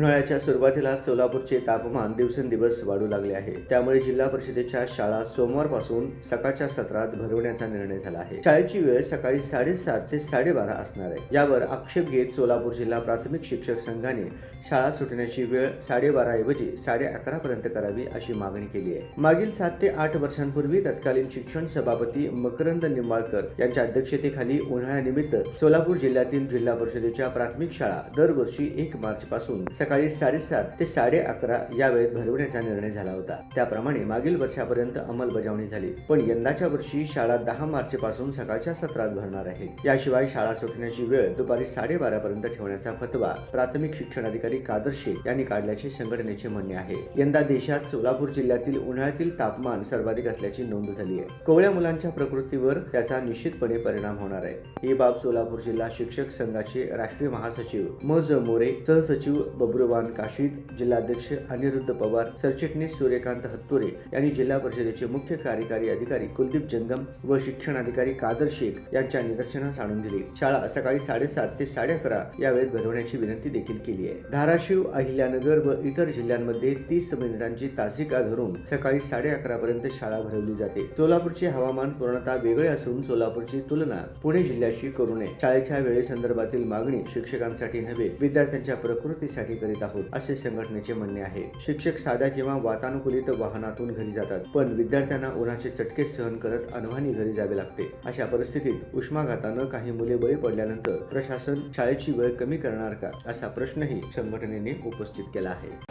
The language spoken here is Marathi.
उन्हाळ्याच्या सुरुवातीला सोलापूरचे तापमान दिवसेंदिवस वाढू लागले आहे. त्यामुळे जिल्हा परिषदेच्या शाळा सोमवारपासून सकाळच्या सत्रात भरवण्याचा निर्णय झाला आहे. शाळेची वेळ सकाळी साडेसात ते साडेबारा असणार आहे. यावर आक्षेप घेत सोलापूर जिल्हा प्राथमिक शिक्षक संघाने शाळा सुटण्याची वेळ साडेबारा ऐवजी साडे अकरा पर्यंत करावी अशी मागणी केली आहे. मागील सात ते आठ वर्षांपूर्वी तत्कालीन शिक्षण सभापती मकरंद निंबाळकर यांच्या अध्यक्षतेखाली उन्हाळ्यानिमित्त सोलापूर जिल्ह्यातील जिल्हा परिषदेच्या प्राथमिक शाळा दरवर्षी एक मार्च पासून सकाळी साडेसात ते साडे अकरा या वेळेत भरवण्याचा निर्णय झाला होता. त्याप्रमाणे मागील वर्षापर्यंत अंमलबजावणी झाली. पण यंदाच्या वर्षी शाळा दहा मार्च पासून सकाळच्या सत्रात भरणार आहे. याशिवाय शाळा सुटण्याची वेळ दुपारी साडेबारा पर्यंत ठेवण्याचा फतवा प्राथमिक शिक्षण अधिकारी कादर शेख यांनी काढल्याचे संघटनेचे म्हणणे आहे. यंदा देशात सोलापूर जिल्ह्यातील उन्हाळ्यातील तापमान सर्वाधिक असल्याची नोंद झाली आहे. कोवळ्या मुलांच्या प्रकृतीवर त्याचा निश्चितपणे परिणाम होणार आहे. ही बाब सोलापूर जिल्हा शिक्षक संघाचे राष्ट्रीय महासचिव म ज मोरे सहसचिव बब्रुवान काशीद जिल्हाध्यक्ष अनिरुद्ध पवार सरचिटणीस सूर्यकांत हत्तुरे यांनी जिल्हा परिषदेचे मुख्य कार्यकारी अधिकारी कुलदीप जंगम व शिक्षण अधिकारी कादर शेख यांच्या निदर्शनास आणून दिली. शाळा सकाळी साडेसात ते साडे अकरा या वेळेत भरवण्याची विनंती देखील केली आहे. धाराशिव अहिल्यानगर व इतर जिल्ह्यांमध्ये तीस मिनिटांची तासिका धरून सकाळी साडे अकरा पर्यंत शाळा भरवली जाते. सोलापूरचे हवामान पूर्णतः वेगळे असून सोलापूरची तुलना पुणे जिल्ह्याशी करू नये. शाळेच्या वेळेसंदर्भातील मागणी शिक्षकांसाठी नव्हे विद्यार्थ्यांच्या प्रकृतीसाठी करीत आहोत असे संघटनेचे म्हणणे आहे. शिक्षक साध्या किंवा वातानुकूलित वाहनातून घरी जातात पण विद्यार्थ्यांना उन्हाचे चटके सहन करत अनवाणी घरी जावे लागते. अशा परिस्थितीत उष्माघातानं काही मुले बळी पडल्यानंतर प्रशासन शाळेची वेळ कमी करणार का असा प्रश्नही संघटनेने उपस्थित केला आहे.